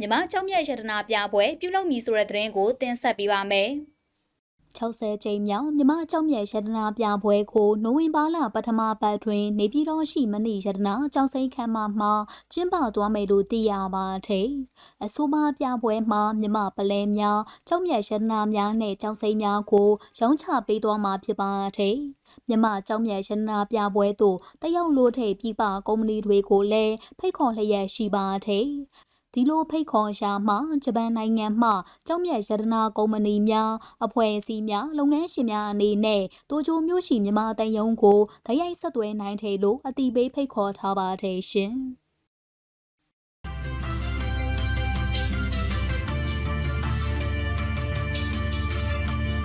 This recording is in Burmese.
မြမကျောင်းမြတ်ရတနာပြပွဲပြုလုပ်မည်ဆိုတဲ့သတင်းကိုတင်ဆက်ပေးပါမယ်။60ကြိမ်မြောက်မြမကျောင်းမြတ်ရတနာပြပွဲကိုနိုဝင်ဘာလပထမပတ်တွင် နေပြည်တော်ရှိမဏိရတနာကျောင်းစိမ်းခမ်းမမှာကျင်းပသွားမယ်လို့သိရပါတယ်။အဆိုပါပြပွဲမှာမြမပလဲများကျောင်းမြတ်ရတနာများနဲ့ကျောင်းစိမ်းများကိုရောင်းချပေးသွားမှာဖြစ်ပါတယ်။မြမကျောင်းမြတ်ရတနာပြပွဲသို့တက်ရောက်လို့ထိပ်ပြပကုမ္ပဏီတွေကိုလည်းဖိတ်ခေါ်လျက်ရှိပါတယ်။ ဒီလိုဖိတ်ခေါ်ရှာမှာဂျပန်နိုင်ငံမှကျောင်းမြတ်ရတနာကုမ္ပဏီများအဖွဲ့အစည်းများလုပ်ငန်းရှင်များအနေနဲ့တိုကျိုမြို့ရှိမြန်မာတန်ယုံကိုဓာတ်ရိုက်ဆက်သွဲနိုင်တယ်လို့အတိပေးဖိတ်ခေါ်ထားပါတယ်ရှင်။